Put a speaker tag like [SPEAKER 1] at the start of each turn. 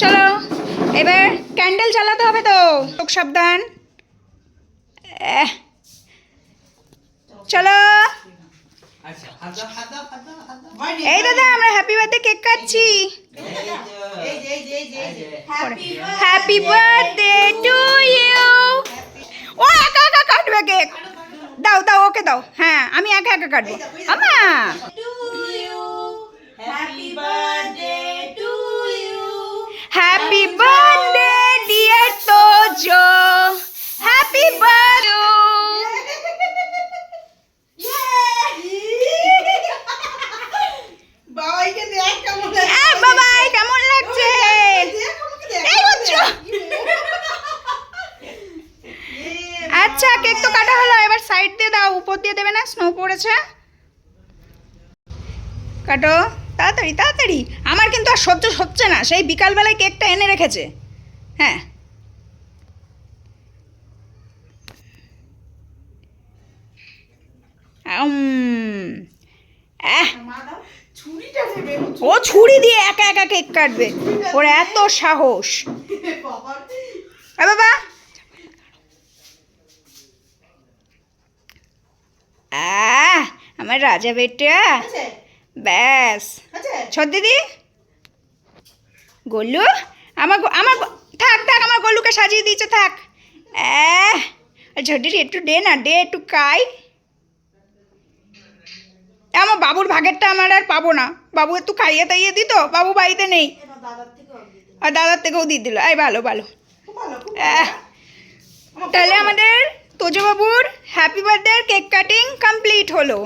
[SPEAKER 1] চলো, এবার ক্যান্ডেল জ্বালাতে হবে তো। চোখ সাবধান। চলো। এই দাদা, আমরা হ্যাপি বার্থডে কেক কাটছি। হ্যাপি বার্থডে টু ইউ ও, একা একা কাটবে কেক দাও দাও, ওকে দাও। হ্যাঁ আমি একা একা কাটবো। আমা আচ্ছা কেক তো কাটা হলো এবার সাইড দিয়ে দাও উপর দিয়ে দেবে না স্নো পড়েছে। কাটো তাড়াতাড়ি তাড়াতাড়ি। আমার কিন্তু আর সহ্য হচ্ছে না সেই বিকালবেলায় কেকটা এনে রেখেছে। হ্যাঁ। ও ছুরি দিয়ে একা একা কেক কাটবে। ওর এত সাহস।
[SPEAKER 2] বাবা।
[SPEAKER 1] আমার রাজা বেটা। ব্যাস? ছোট দিদি। গোলু আমার আমার থাক থাক আমার গোলুকে সাজিয়ে দিয়েছে থাক। ছোট দিদি একটু দে না দে একটু কাই আমার বাবুর ভাগেরটা আমার আর পাবো না। বাবু একটু খাইয়ে তাইয়ে দিত বাবু বাড়িতে নেই। আর দাদার থেকেও দিয়ে দিল। এই ভালো
[SPEAKER 2] ভালো।
[SPEAKER 1] তাহলে আমাদের তোজবাবুর happy birthday cake cutting complete হলো।